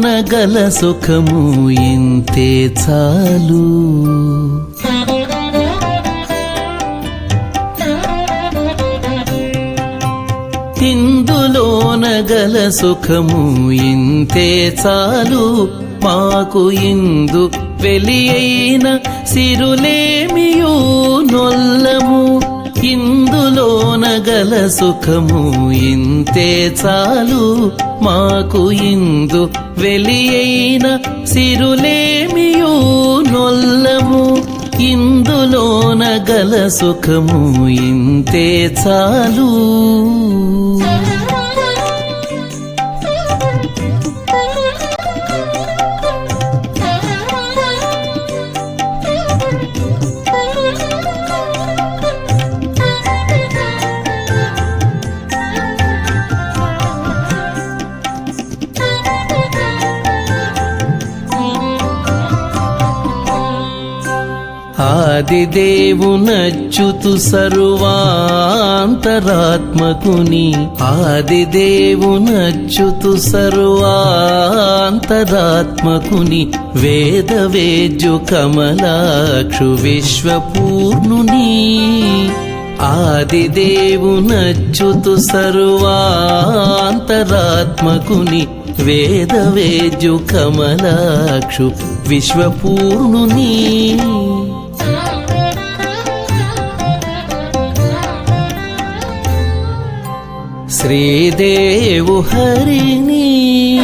గల సుఖము ఇంతే చాలు. ఇందులోన గల సుఖము ఇంతే చాలు. మాకు ఇందు వెలియైన సిరులేమియూ నొల్లము. ఇందులోన గల సుఖము ఇంతే చాలు. మాకు ఇందు వెలియైన సిరులేమియూ నొల్లము. ఇందులోన గల సుఖము ఇంతే చాలు. ఆదిదేవునచ్యుతు సర్వాంతరాత్మకుని. ఆదిదేవునచ్యుతు సర్వాంతరాత్మకుని. వేద వేద్యు కమలాక్షు విశ్వపూర్ణుని. ఆదిదేవునచ్యుతు సర్వాంతరాత్మకుని. వేద వేద్యు కమలాక్షు విశ్వపూర్ణుని. శ్రీదేవు హరిణి.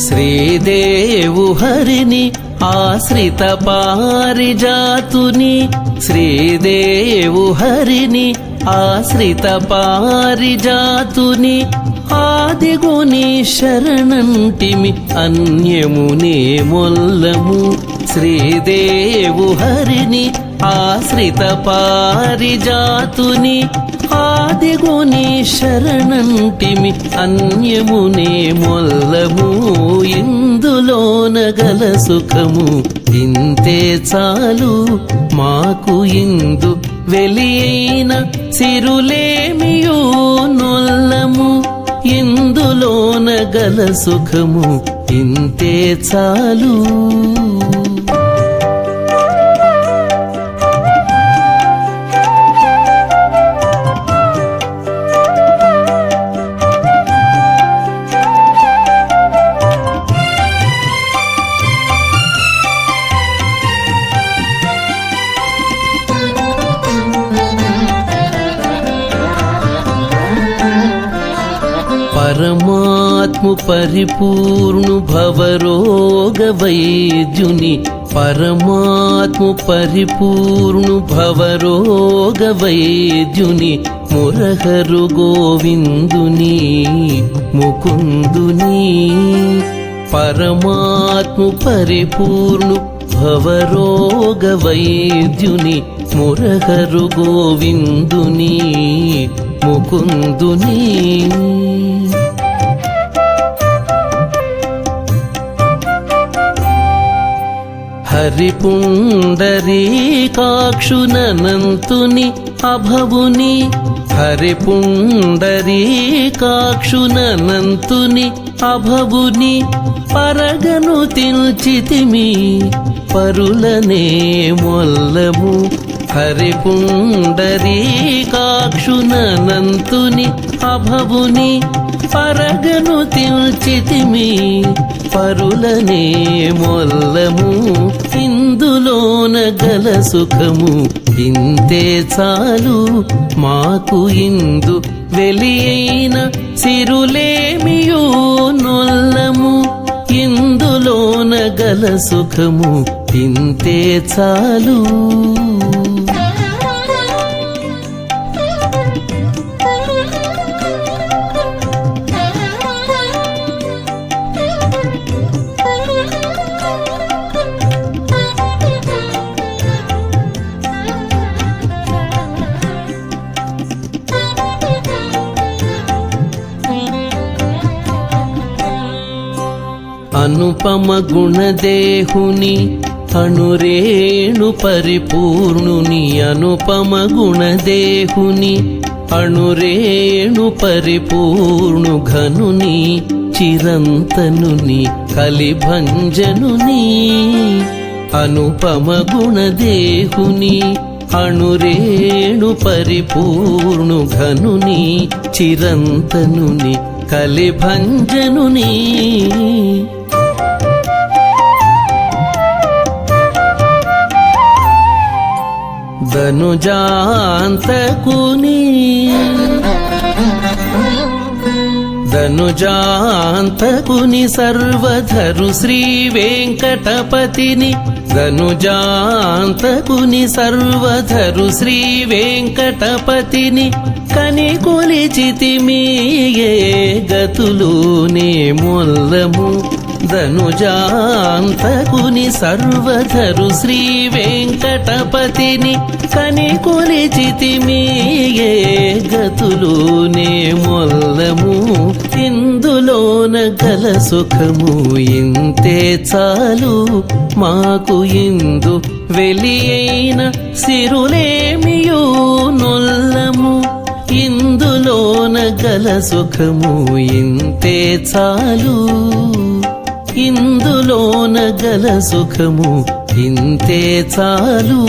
శ్రీదేవు హరిణి ఆశ్రిత పారిజాతుని. శ్రీదేవు హరిణి ఆశ్రిత పారిజాతుని. ఆదిగుని శరణంటిమి అన్యమునే మొల్లము. శ్రీదేవు హరిణి ఆశ్రిత పారిజాతుని ఆదిగుని శరణంటిమి అన్యమునే మొల్లము. ఇందులోన గల సుఖము ఇంతే చాలు. మాకు ఇందు వెలియైన సిరులేమియో నొల్లము. ఇందులోన గల సుఖము ఇంతే చాలు. పరమాత్ము పరిపూర్ణు భవరోగ వైద్యుని పరమాత్ము పరిపూర్ణు భవరోగ వైద్యుని మురహరు గోవిందుని ముకుందుని. పరమాత్ము హరిపుండరీకాక్షునంతుని అభవుని హరిపుండరీకాక్షునంతుని అభవుని పరగను తిల్చితిమి పరులనే మొల్లము హరిపుండరీకాక్షునంతుని అభవుని పరగను తిల్చితిమి పరులనే మొల్లము ఇందులోన గల సుఖము. ఇంతే చాలు మాకు ఇందు వెలియైన సిరులేమియో నొల్లము ఇందులోన గల సుఖము. ఇంతే చాలు. అనుపమ గుణదేహుని అణురేణు పరిపూర్ణుని అనుపమ గుణదేహుని అణురేణు పరిపూర్ణు ఘనుని చిరంతనుని కలిభంజనుని అనుపమ గుణదేహుని అణురేణు పరిపూర్ణు ఘనుని చిరంతనుని కలిభంజనుని ధనుజాంతకుని ధనుజాంతకుని సర్వధరు శ్రీ వెంకటపతిని. ధనుజాంతకుని సర్వధరు శ్రీ వెంకటపతిని. కని కొలిచితిమీయే గతులునే మొల్లము. ధనుజాంతకుని సర్వధరు శ్రీ వెంకటపతిని కని కొలిచితిమీయే గతులునే మొల్లము. ఇందులోన గల సుఖము ఇంతే చాలు. మాకు ఇందు వెలియైన సిరులేమియూ నొల్లము. ఇందులోన గల సుఖము ఇంతే చాలు. ఇందులోన గల సుఖము ఇంతే చాలు.